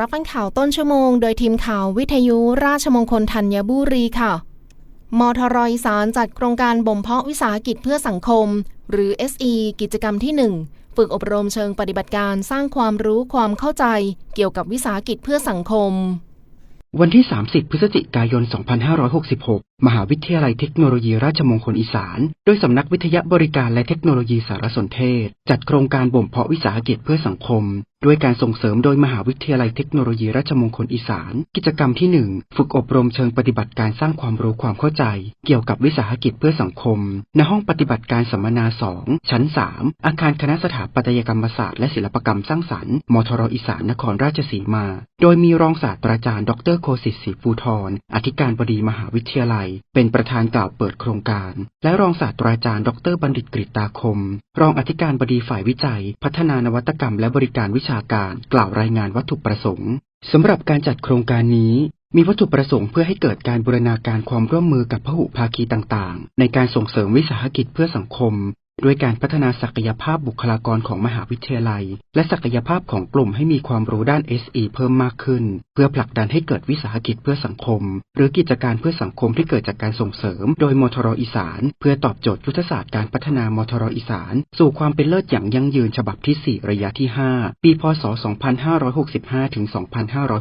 รับฟังข่าวต้นชั่วโมง โดยทีมข่าววิทยุราชมงคลธัญบุรีค่ะ มทรอีสานจัดโครงการบ่มเพาะวิสาหกิจเพื่อสังคม หรือ SE กิจกรรมที่ 1 ฝึกอบรมเชิงปฏิบัติการสร้างความรู้ความเข้าใจ เกี่ยวกับวิสาหกิจเพื่อสังคม วันที่ 30 พฤศจิกายน 2566 มหาวิทยาลัยเทคโนโลยีราชมงคลอีสาน โดยสำนักวิทยาบริการและเทคโนโลยีสารสนเทศ จัดโครงการบ่มเพาะวิสาหกิจเพื่อสังคม ด้วยการส่งเสริมโดยมหาวิทยาลัยเทคโนโลยีราชมงคลอีสาน กิจกรรมที่ 1 ฝึกอบรมเชิงปฏิบัติการสร้างความรู้ความเข้าใจ เกี่ยวกับวิสาหกิจเพื่อสังคม ณห้องปฏิบัติการสัมมนา 2 ชั้น 3 อาคารคณะสถาปัตยกรรมศาสตร์และศิลปกรรมสร้างสรรค์มทรอีสานนครราชสีมา โดยมีรองศาสตราจารย์ ดรโคสิทธิ์ศรีฟูทรอธิการบดีมหาวิทยาลัย เป็นประธานกล่าวเปิดโครงการ และรองศาสตราจารย์ ดรบัณฑิตกฤตตาคม รองอธิการบดีฝ่ายวิจัย พัฒนานวัตกรรม และบริการวิชาชาการกล่าวรายงานวัตถุประสงค์สำหรับการจัดโครงการนี้มีวัตถุประสงค์เพื่อให้เกิดการบูรณาการความร่วมมือกับพหุภาคีต่างๆ ในการส่งเสริมวิสาหกิจเพื่อสังคม ด้วยการพัฒนาศักยภาพบุคลากรของมหาวิทยาลัย และศักยภาพของกลุ่มให้มีความรู้ด้าน SE เพิ่มมากขึ้น เพื่อผลักดันให้เกิดวิสาหกิจเพื่อสังคม หรือกิจการเพื่อสังคมที่เกิดจากการส่งเสริม โดยมทรอีสาน เพื่อตอบโจทย์ยุทธศาสตร์การพัฒนามทรอีสาน สู่ความเป็นเลิศอย่างยั่งยืนฉบับที่ 4 ระยะที่ 5 ปีพศ 2565 ถึง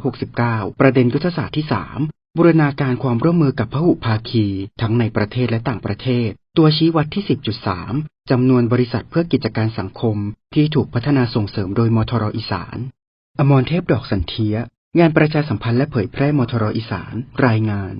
2569 ประเด็นยุทธศาสตร์ที่ 3บูรณาการความร่วมมือกับพหุภาคี ทั้งในประเทศและต่างประเทศ ตัวชี้วัดที่ 10.3 จำนวนบริษัทเพื่อกิจการสังคมที่ถูกพัฒนาส่งเสริมโดยมทรอีสาน อมรเทพดอกสันเทีย งานประชาสัมพันธ์และเผยแพร่มทรอีสาน รายงาน